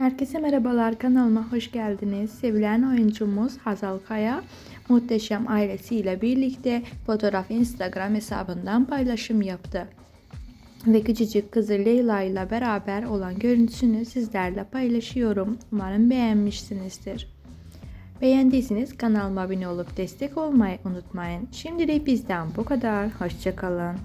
Herkese merhabalar kanalıma hoş geldiniz. Sevilen oyuncumuz Hazal Kaya muhteşem ailesiyle birlikte fotoğraf Instagram hesabından paylaşım yaptı. Ve küçücük kızı Leyla ile beraber olan görüntüsünü sizlerle paylaşıyorum. Umarım beğenmişsinizdir. Beğendiyseniz kanalıma abone olup destek olmayı unutmayın. Şimdilik bizden bu kadar. Hoşçakalın.